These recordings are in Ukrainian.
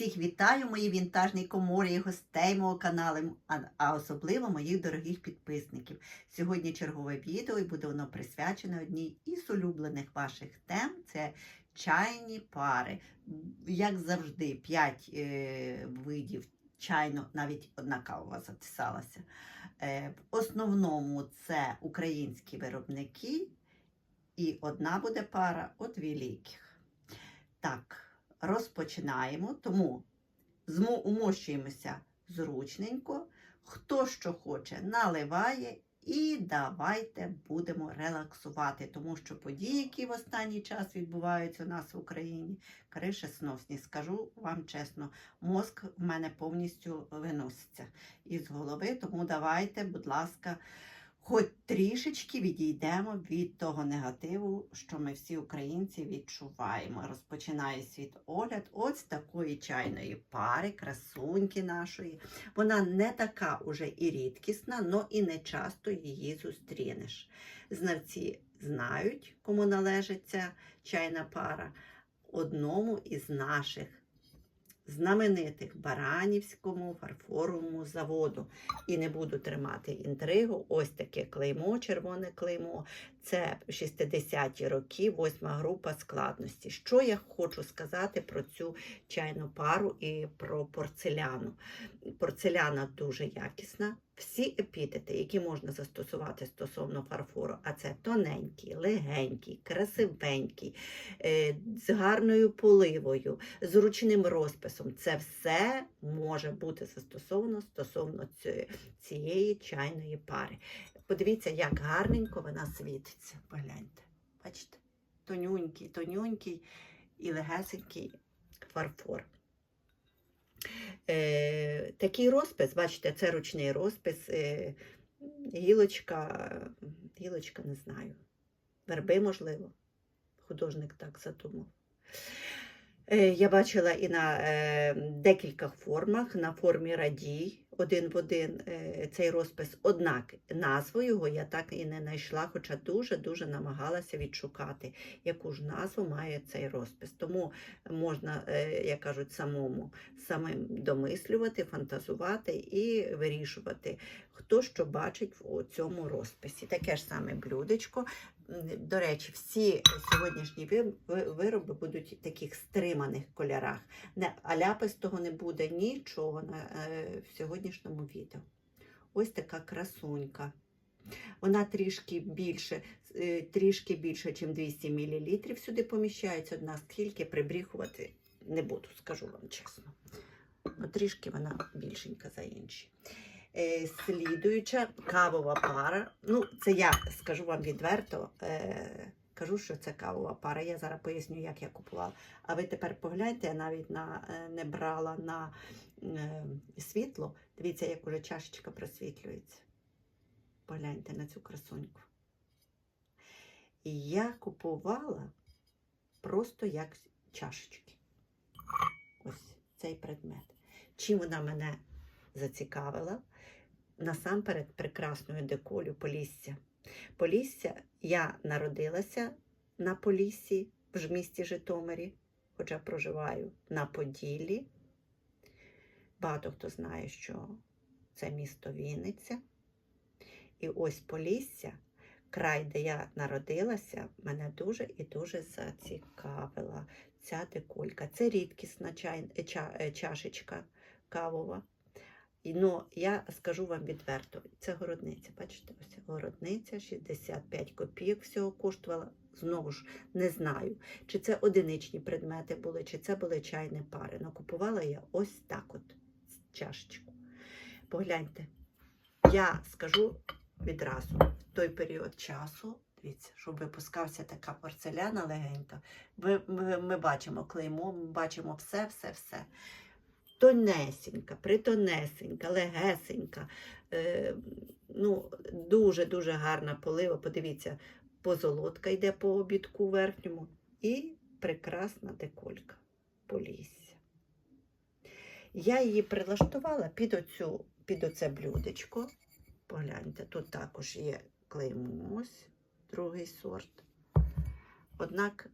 Всіх вітаю, мої вінтажні коморі і гостей мого каналу, а особливо моїх дорогих підписників. Сьогодні чергове відео і буде воно присвячене одній із улюблених ваших тем це чайні пари. Як завжди, 5 е, видів чайно, навіть одна кава записалася. Е, в основному це українські виробники, і одна буде пара от великих. Так, розпочинаємо. Тому умощуємося зручненько. Хто що хоче, наливає. І давайте будемо релаксувати, тому що події, які в останній час відбуваються у нас в Україні, крише сносні. Скажу вам чесно, мозк в мене повністю виноситься із голови. Тому давайте, будь ласка, хоч трішечки відійдемо від того негативу, що ми всі українці відчуваємо. Розпочинає світ огляд ось такої чайної пари, красуньки нашої. Вона не така уже і рідкісна, але і не часто її зустрінеш. Знавці знають, кому належить ця чайна пара, одному із наших знаменитих Баранівському фарфоровому заводу. І не буду тримати інтригу. Ось таке клеймо, червоне клеймо. Це 60-ті роки, восьма група складності. Що я хочу сказати про цю чайну пару і про порцеляну? Порцеляна дуже якісна. Всі епітети, які можна застосувати стосовно фарфору, а це тоненький, легенький, красивенький, е, з гарною поливою, з ручним розписом. Це все може бути застосовано стосовно цієї чайної пари. Подивіться, як гарненько вона світиться. Погляньте. Бачите? Тонюнький, тонюнький і легесенький фарфор. Е, такий розпис, бачите, це ручний розпис, е, гілочка, гілочка, не знаю, верби, можливо. Художник так задумав. Е, Я бачила і на е, декількох формах, на формі радій один в один е, цей розпис. Однак назву його я так і не знайшла, хоча дуже-дуже намагалася відшукати, яку ж назву має цей розпис. Тому можна, як кажуть, самому самим домислювати, фантазувати і вирішувати, хто що бачить в цьому розписі. Таке ж саме блюдечко. До речі, всі сьогоднішні ви- ви- вироби будуть в таких стриманих кольорах. Не, а ляпистого не буде нічого на, е, в сьогоднішньому відео. Ось така красунька. Вона трішки більше, е, трішки більше, ніж 200 мл. Сюди поміщається одна скільки прибріхувати не буду, скажу вам чесно. Ну, трішки вона більшенька за інші. Е, слідуюча кавова пара. Ну, це я скажу вам відверто. Е, кажу, що це кавова пара. Я зараз поясню, як я купувала. А ви тепер погляньте, я навіть на, е, не брала на е, світло. Дивіться, як уже чашечка просвітлюється. Погляньте на цю красуньку. Я купувала просто як чашечки. Ось цей предмет. Чим вона мене зацікавила? Насамперед прекрасною деколю Полісся. Полісся я народилася на Поліссі в місті Житомирі, хоча проживаю на Поділлі. Багато хто знає, що це місто Вінниця. І ось Полісся, край, де я народилася, мене дуже і дуже зацікавила ця деколька. Це рідкісна е, чашечка кавова. Ну, я скажу вам відверто, це городниця. Бачите, ось городниця 65 копійок всього коштувала. Знову ж не знаю, чи це одиничні предмети були, чи це були чайні пари. Но купувала я ось так от чашечку. Погляньте, я скажу відразу, в той період часу, дивіться, щоб випускався така порцеляна легенька, ми, ми, ми бачимо клеймо, ми бачимо все, все, все. Тонесенька, притонесенька, легесенька, е, ну, дуже-дуже гарна полива. Подивіться, позолотка йде по обідку верхньому і прекрасна деколька полісся. Я її прилаштувала під, оцю, під оце блюдечко. Погляньте, тут також є клеймо, ось другий сорт. Однак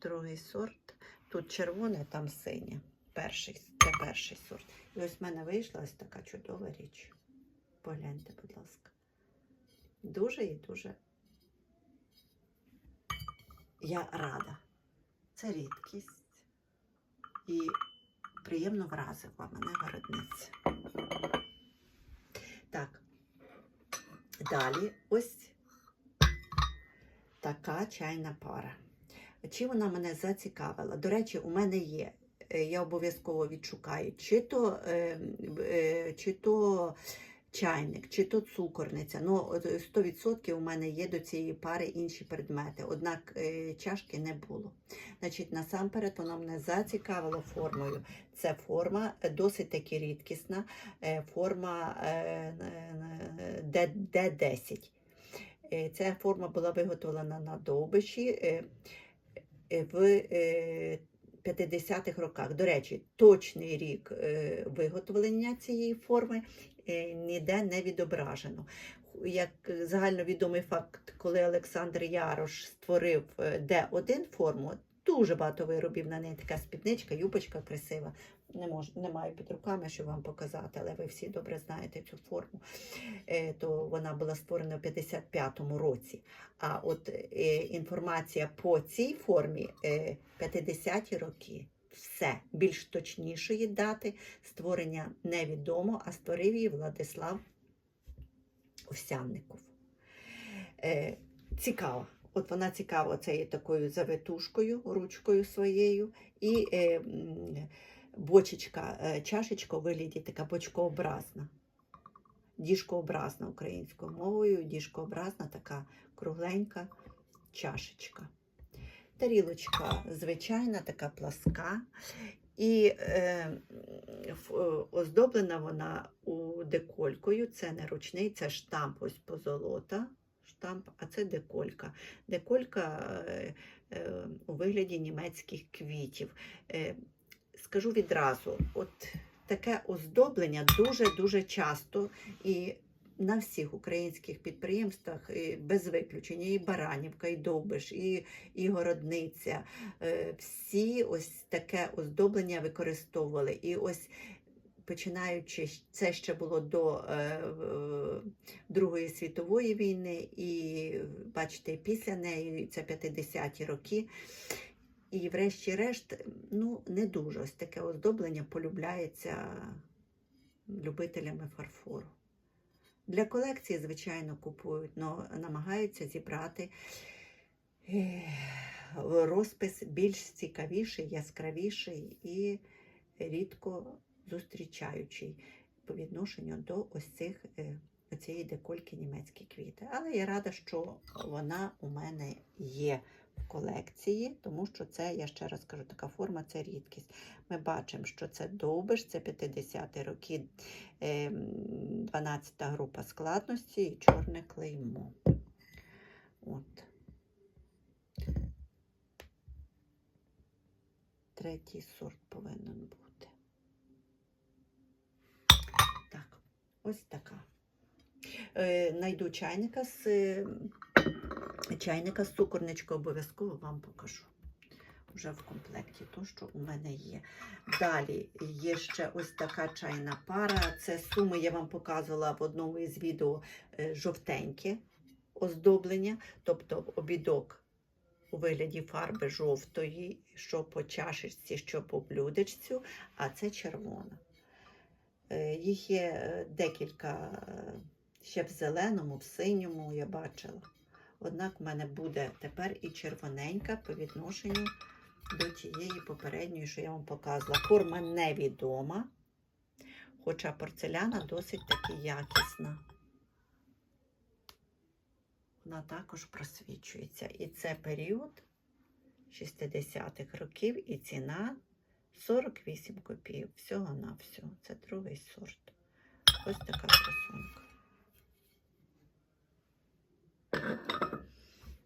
другий сорт Тут червоне, там синє. Перший, це перший сорт. І ось в мене вийшла ось така чудова річ. Погляньте, будь ласка. Дуже і дуже я рада. Це рідкість. І приємно вразила мене городниця. Так. Далі ось така чайна пара. Чим вона мене зацікавила? До речі, у мене є. е, Я обов'язково відшукаю, чи то, е, е, чи то чайник, чи то цукорниця. Ну, 100% у мене є до цієї пари інші предмети, однак е, чашки не було. Значить, насамперед вона мене зацікавила формою. Це форма е, досить таки рідкісна, е, форма е, е, Д- Д10. Е, Ця форма була виготовлена на довбиші е, е, в е, 50-х роках. До речі, точний рік е, виготовлення цієї форми е, ніде не відображено. Як загальновідомий факт, коли Олександр Ярош створив е, Д1 форму, дуже багато виробів на неї така спідничка, юбочка красива. Не, можу, не маю під руками, щоб вам показати, але ви всі добре знаєте цю форму. Е, то вона була створена в 55-му році. А от е, інформація по цій формі е, 50-ті роки. Все більш точнішої дати створення невідомо, а створив її Владислав Овсянников. Е, цікава. От вона цікава цією такою завитушкою, ручкою своєю, і е, бочечка, е, чашечка у вигляді така бочкообразна. Діжкообразна українською мовою, діжкообразна така кругленька чашечка. Тарілочка звичайна, така пласка. І е, е, оздоблена вона у деколькою. Це не ручний, це штамп ось позолота. Штамп, а це деколька. Деколька е, е, у вигляді німецьких квітів. Е, скажу відразу, от таке оздоблення дуже-дуже часто і на всіх українських підприємствах без виключення, і Баранівка, і Довбиш, і, і Городниця. Всі ось таке оздоблення використовували. І ось починаючи, це ще було до е, в- Другої світової війни, і бачите, після неї, це 50-ті роки. І врешті-решт, ну, не дуже ось таке оздоблення полюбляється любителями фарфору. Для колекції, звичайно, купують, але намагаються зібрати е, розпис більш цікавіший, яскравіший і рідко зустрічаючий по відношенню до ось цих е, цієї декольки німецькі квіти. Але я рада, що вона у мене є в колекції, тому що це, я ще раз кажу, така форма це рідкість. Ми бачимо, що це довбиш, це 50-ті роки, е, 12 група складності і чорне клеймо. От. Третій сорт повинен бути. Так, ось така. Е, найду чайника з чайника з цукорничкою обов'язково вам покажу. Вже в комплекті то, що у мене є. Далі є ще ось така чайна пара. Це суми я вам показувала в одному із відео е, жовтеньке оздоблення, тобто обідок у вигляді фарби жовтої, що по чашечці, що по блюдечцю, а це червона. Е, Їх є е, декілька е, ще в зеленому, в синьому я бачила. Однак в мене буде тепер і червоненька по відношенню до тієї попередньої, що я вам показувала. Форма невідома, хоча порцеляна досить таки якісна. Вона також просвічується. І це період 60-х років, і ціна 48 копійок. Всього на всього. Це другий сорт. Ось така красунка.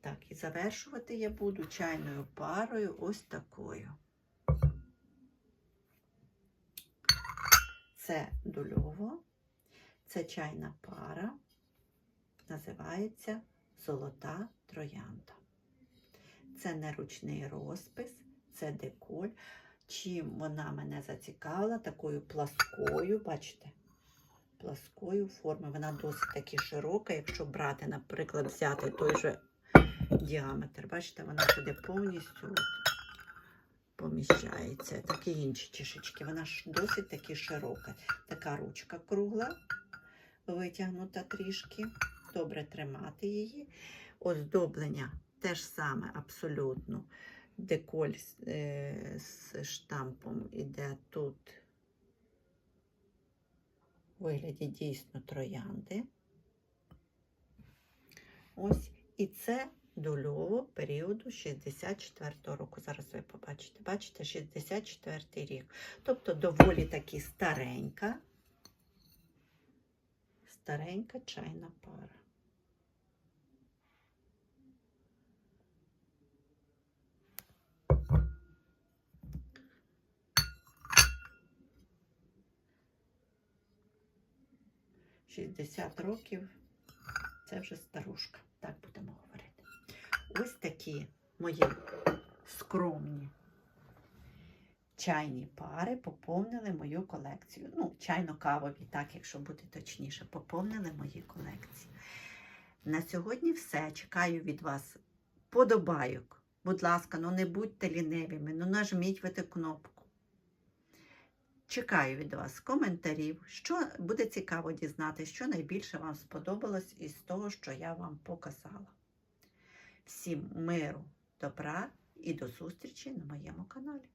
Так, і завершувати я буду чайною парою ось такою. Це дульово, це чайна пара, називається Золота троянда. Це не ручний розпис, це деколь. Чим вона мене зацікавила, такою пласкою, бачите? Пласкою форми. Вона досить таки широка. Якщо брати, наприклад, взяти той же діаметр, бачите, вона сюди повністю поміщається. Так і інші чешечки. Вона ж досить таки широка. Така ручка кругла, витягнута трішки. Добре тримати її. Оздоблення теж саме абсолютно. Деколь е, з штампом іде тут у вигляді дійсно троянди. Ось. І це дольово періоду 64 го року. Зараз ви побачите. Бачите, 64 рік. Тобто доволі таки старенька, старенька чайна пара. Шістдесят років це вже старушка, так будемо говорити. Ось такі мої скромні чайні пари поповнили мою колекцію. Ну, чайно-кавові, так, якщо бути точніше, поповнили мої колекції. На сьогодні все. Чекаю від вас подобайок. Будь ласка, ну не будьте лінивими, ну нажміть ви ту кнопку. Чекаю від вас коментарів, що буде цікаво дізнати, що найбільше вам сподобалось із того, що я вам показала. Всім миру, добра і до зустрічі на моєму каналі.